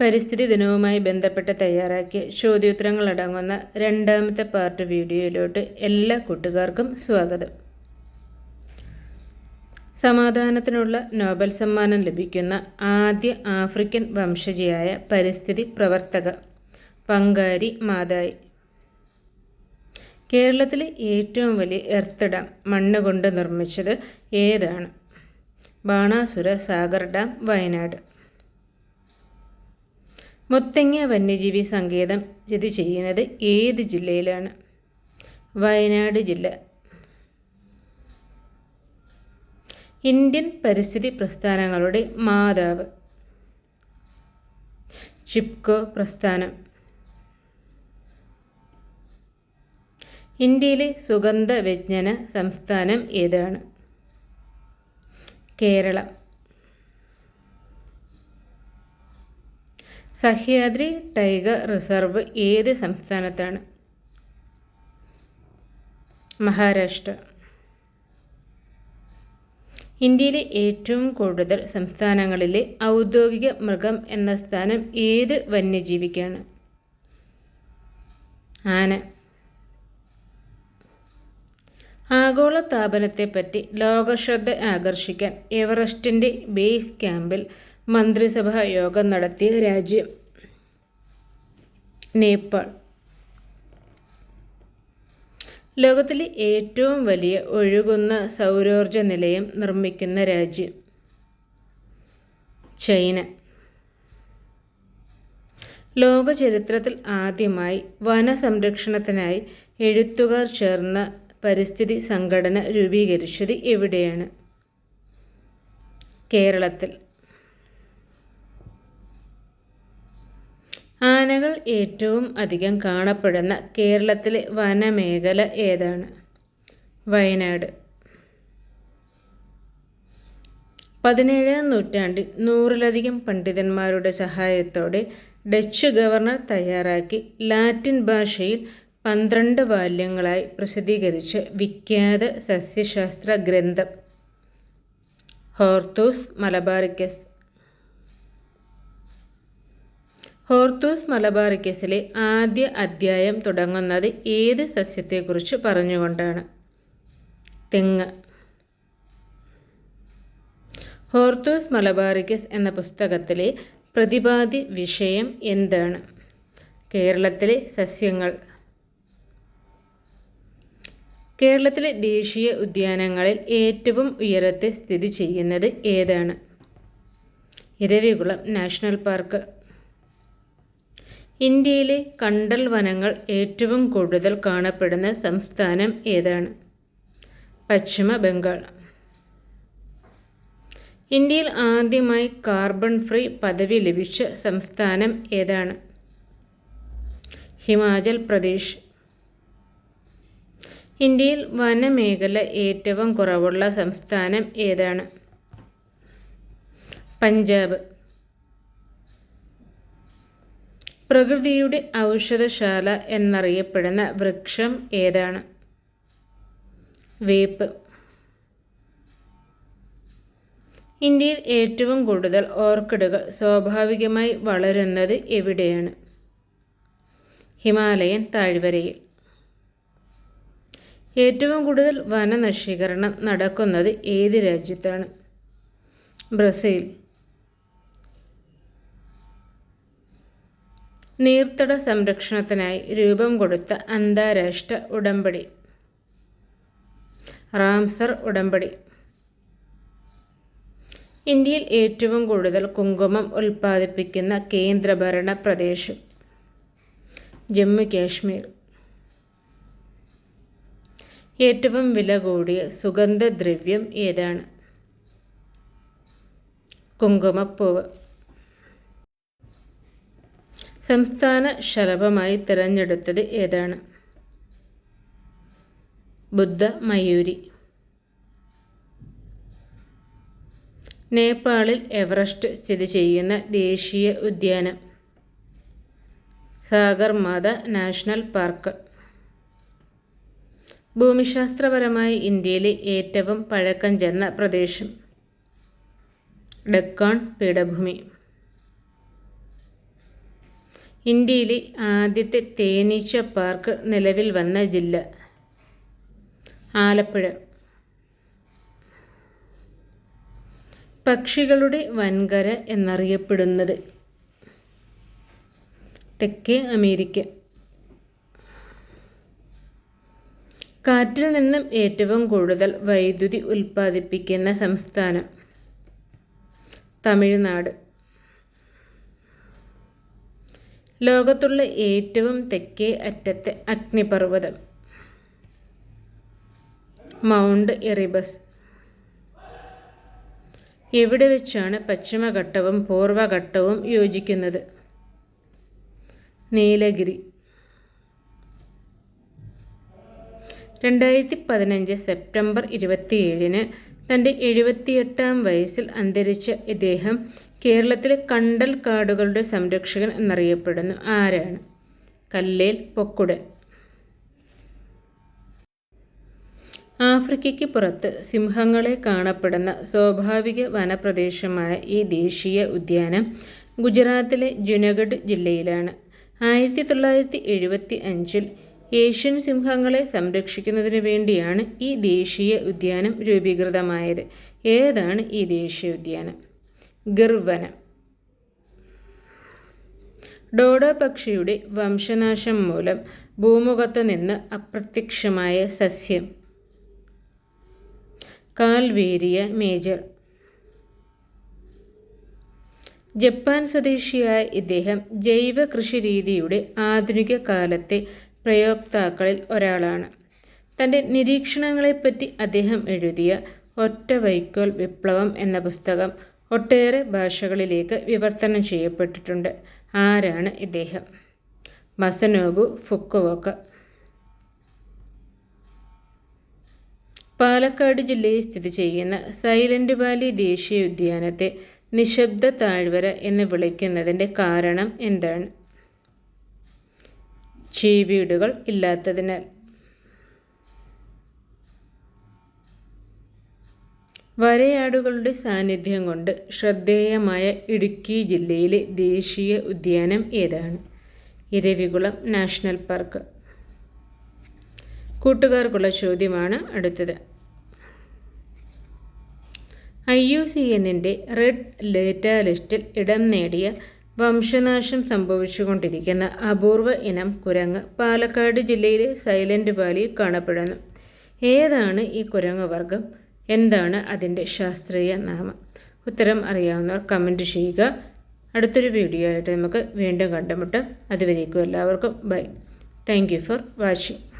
പരിസ്ഥിതി ദിനവുമായി ബന്ധപ്പെട്ട് തയ്യാറാക്കിയ ചോദ്യോത്തരങ്ങളടങ്ങുന്ന രണ്ടാമത്തെ പാർട്ട് വീഡിയോയിലോട്ട് എല്ലാ കൂട്ടുകാർക്കും സ്വാഗതം. സമാധാനത്തിനുള്ള നോബൽ സമ്മാനം ലഭിക്കുന്ന ആദ്യ ആഫ്രിക്കൻ വംശജയായ പരിസ്ഥിതി പ്രവർത്തക പങ്കാരി മാതായി. കേരളത്തിലെ ഏറ്റവും വലിയ എർത്ത് ഡാം മണ്ണ് കൊണ്ട് നിർമ്മിച്ചത് ഏതാണ്? ബാണാസുര സാഗർ ഡാം വയനാട്. മുത്തങ്ങ വന്യജീവി സങ്കേതം സ്ഥിതി ചെയ്യുന്നത് ഏത് ജില്ലയിലാണ്? വയനാട് ജില്ല. ഇന്ത്യൻ പരിസ്ഥിതി പ്രസ്ഥാനങ്ങളുടെ മാതാവ്. ചിപ്കോ പ്രസ്ഥാനം. ഇന്ത്യയിലെ സുഗന്ധ വ്യജ്ഞന സംസ്ഥാനം ഏതാണ്? കേരളം. സഹ്യാദ്രി ടൈഗർ റിസർവ് ഏത് സംസ്ഥാനത്താണ്? മഹാരാഷ്ട്ര. ഇന്ത്യയിലെ ഏറ്റവും കൂടുതൽ സംസ്ഥാനങ്ങളിലെ ഔദ്യോഗിക മൃഗം എന്ന സ്ഥാനം ഏത് വന്യജീവിക്കാണ്? ആന. ആഗോള താപനത്തെപ്പറ്റി ലോകശ്രദ്ധ ആകർഷിക്കാൻ എവറസ്റ്റിന്റെ ബേസ് ക്യാമ്പിൽ മന്ത്രിസഭാ യോഗം നടത്തിയ രാജ്യം നേപ്പാൾ. ലോകത്തിലെ ഏറ്റവും വലിയ ഒഴുകുന്ന സൗരോർജ നിലയം നിർമ്മിക്കുന്ന രാജ്യം ചൈന. ലോക ചരിത്രത്തിൽ ആദ്യമായി വനസംരക്ഷണത്തിനായി എഴുത്തുകാർ ചേർന്ന പരിസ്ഥിതി സംഘടന രൂപീകരിച്ചത് എവിടെയാണ്? കേരളത്തിൽ. ആനകൾ ഏറ്റവും അധികം കാണപ്പെടുന്ന കേരളത്തിലെ വനമേഖല ഏതാണ്? വയനാട്. പതിനേഴാം നൂറ്റാണ്ടിൽ നൂറിലധികം പണ്ഡിതന്മാരുടെ സഹായത്തോടെ ഡച്ച് ഗവർണർ തയ്യാറാക്കി ലാറ്റിൻ ഭാഷയിൽ പന്ത്രണ്ട് വാല്യങ്ങളായി പ്രസിദ്ധീകരിച്ച വിഖ്യാത സസ്യശാസ്ത്ര ഗ്രന്ഥം ഹോർത്തൂസ് മലബാറിക്കസ്. ഹോർത്തൂസ് മലബാറിക്കസിലെ ആദ്യ അധ്യായം തുടങ്ങുന്നത് ഏത് സസ്യത്തെക്കുറിച്ച് പറഞ്ഞുകൊണ്ടാണ്? തെങ്ങ്. ഹോർത്തൂസ് മലബാറിക്കസ് എന്ന പുസ്തകത്തിലെ പ്രതിപാദ്യ വിഷയം എന്താണ്? കേരളത്തിലെ സസ്യങ്ങൾ. കേരളത്തിലെ ദേശീയ ഉദ്യാനങ്ങളിൽ ഏറ്റവും ഉയരത്തെ സ്ഥിതി ചെയ്യുന്നത് ഏതാണ്? Eravikulam national park. ഇന്ത്യയിലെ കണ്ടൽ വനങ്ങൾ ഏറ്റവും കൂടുതൽ കാണപ്പെടുന്ന സംസ്ഥാനം ഏതാണ്? പശ്ചിമ ബംഗാൾ. ഇന്ത്യയിൽ ആദ്യമായി കാർബൺ ഫ്രീ പദവി ലഭിച്ച സംസ്ഥാനം ഏതാണ്? ഹിമാചൽ പ്രദേശ്. ഇന്ത്യയിൽ വനമേഖല ഏറ്റവും കുറവുള്ള സംസ്ഥാനം ഏതാണ്? പഞ്ചാബ്. പ്രകൃതിയുടെ ഔഷധശാല എന്നറിയപ്പെടുന്ന വൃക്ഷം ഏതാണ്? വേപ്പ്. ഇന്ത്യയിൽ ഏറ്റവും കൂടുതൽ ഓർക്കിഡുകൾ സ്വാഭാവികമായി വളരുന്നത് എവിടെയാണ്? ഹിമാലയൻ താഴ്വരയിൽ. ഏറ്റവും കൂടുതൽ വനനശീകരണം നടക്കുന്നത് ഏത് രാജ്യത്താണ്? ബ്രസീൽ. നീർത്തട സംരക്ഷണത്തിനായി രൂപം കൊടുത്ത അന്താരാഷ്ട്ര ഉടമ്പടി. റാംസർ ഉടമ്പടി. ഇന്ത്യയിൽ ഏറ്റവും കൂടുതൽ കുങ്കുമം ഉൽപ്പാദിപ്പിക്കുന്ന കേന്ദ്രഭരണ പ്രദേശം ജമ്മു കാശ്മീർ. ഏറ്റവും വില കൂടിയ സുഗന്ധദ്രവ്യം ഏതാണ്? കുങ്കുമപ്പൂവ്. സംസ്ഥാന ശലഭമായി തിരഞ്ഞെടുത്തത് ഏതാണ്? ബുദ്ധ മയൂരി. നേപ്പാളിൽ എവറസ്റ്റ് സ്ഥിതി ചെയ്യുന്ന ദേശീയ ഉദ്യാനം. Sagarmatha national park. ഭൂമിശാസ്ത്രപരമായി ഇന്ത്യയിലെ ഏറ്റവും പഴക്കം ചെന്ന പ്രദേശം ഡെക്കാൺ പീഠഭൂമി. ഇന്ത്യയിലെ ആദ്യത്തെ തേനീച്ച പാർക്ക് നിലവിൽ വന്ന ജില്ല. ആലപ്പുഴ. പക്ഷികളുടെ വൻകര എന്നറിയപ്പെടുന്നത് തെക്കേ അമേരിക്ക. കാറ്റിൽ നിന്നും ഏറ്റവും കൂടുതൽ വൈദ്യുതി ഉൽപ്പാദിപ്പിക്കുന്ന സംസ്ഥാനം തമിഴ്നാട്. ലോകത്തുള്ള ഏറ്റവും തെക്കേ അറ്റത്തെ അഗ്നിപർവതം. Mount Erebus. എവിടെ വെച്ചാണ് പശ്ചിമഘട്ടവും പൂർവഘട്ടവും യോജിക്കുന്നത്? നീലഗിരി. രണ്ടായിരത്തി പതിനഞ്ച് സെപ്റ്റംബർ ഇരുപത്തിയേഴിന് തന്റെ എഴുപത്തിയെട്ടാം വയസ്സിൽ അന്തരിച്ച ഇദ്ദേഹം കേരളത്തിലെ കണ്ടൽ കാടുകളുടെ സംരക്ഷകൻ എന്നറിയപ്പെടുന്ന ആരാണ്? കല്ലേൽ പൊക്കുടൻ. ആഫ്രിക്കയ്ക്ക് പുറത്ത് സിംഹങ്ങളെ കാണപ്പെടുന്ന സ്വാഭാവിക വനപ്രദേശമായ ഈ ദേശീയ ഉദ്യാനം ഗുജറാത്തിലെ ജുനഗഡ് ജില്ലയിലാണ്. ആയിരത്തി തൊള്ളായിരത്തി എഴുപത്തി അഞ്ചിൽ ഏഷ്യൻ സിംഹങ്ങളെ സംരക്ഷിക്കുന്നതിന് വേണ്ടിയാണ് ഈ ദേശീയ ഉദ്യാനം രൂപീകൃതമായത്. ഏതാണ് ഈ ദേശീയ ഉദ്യാനം? ഗർവനം. ഡോഡോ പക്ഷിയുടെ വംശനാശം മൂലം ഭൂമുഖത്ത് നിന്ന് അപ്രത്യക്ഷമായ സസ്യം. Calvaria major. ജപ്പാൻ സ്വദേശിയായ ഇദ്ദേഹം ജൈവ കൃഷി രീതിയുടെ ആധുനിക കാലത്തെ പ്രയോക്താക്കളിൽ ഒരാളാണ്. തന്റെ നിരീക്ഷണങ്ങളെപ്പറ്റി അദ്ദേഹം എഴുതിയ ഒറ്റ വൈക്കോൽ വിപ്ലവം എന്ന പുസ്തകം ഒട്ടേറെ ഭാഷകളിലേക്ക് വിവർത്തനം ചെയ്യപ്പെട്ടിട്ടുണ്ട്. ആരാണ് ഇദ്ദേഹം? മസനോബു ഫുക്കുവോക്ക. പാലക്കാട് ജില്ലയിൽ സ്ഥിതി ചെയ്യുന്ന സൈലന്റ് വാലി ദേശീയ ഉദ്യാനത്തെ നിശബ്ദ താഴ്വര എന്ന് വിളിക്കുന്നതിന്റെ കാരണം എന്താണ്? ചീവീടുകൾ ഇല്ലാത്തതിനാൽ വരയാടുകളുടെ സാന്നിധ്യം കൊണ്ട് ശ്രദ്ധേയമായ ഇടുക്കി ജില്ലയിലെ ദേശീയ ഉദ്യാനം ഏതാണ്? Eravikulam national park. കൂട്ടുകാർക്കുള്ള ചോദ്യമാണ് അടുത്തത്. ഐ യു സി എന്നിന്റെ റെഡ് ലേറ്റ ലിസ്റ്റിൽ ഇടം നേടിയ വംശനാശം സംഭവിച്ചുകൊണ്ടിരിക്കുന്ന അപൂർവ ഇനം കുരങ്ങ് പാലക്കാട് ജില്ലയിലെ സൈലന്റ് വാലിയിൽ കാണപ്പെടുന്നു. ഏതാണ് ഈ കുരങ്ങ് വർഗം എന്താണ് അതിന്റെ ശാസ്ത്രീയ നാമം? ഉത്തരം അറിയാവുന്നവർ കമന്റ് ചെയ്യുക. അടുത്തൊരു വീഡിയോ ആയിട്ട് നമുക്ക് വീണ്ടും കണ്ടുമുട്ടാം. അതുവരേക്കും എല്ലാവർക്കും bye thank you for watching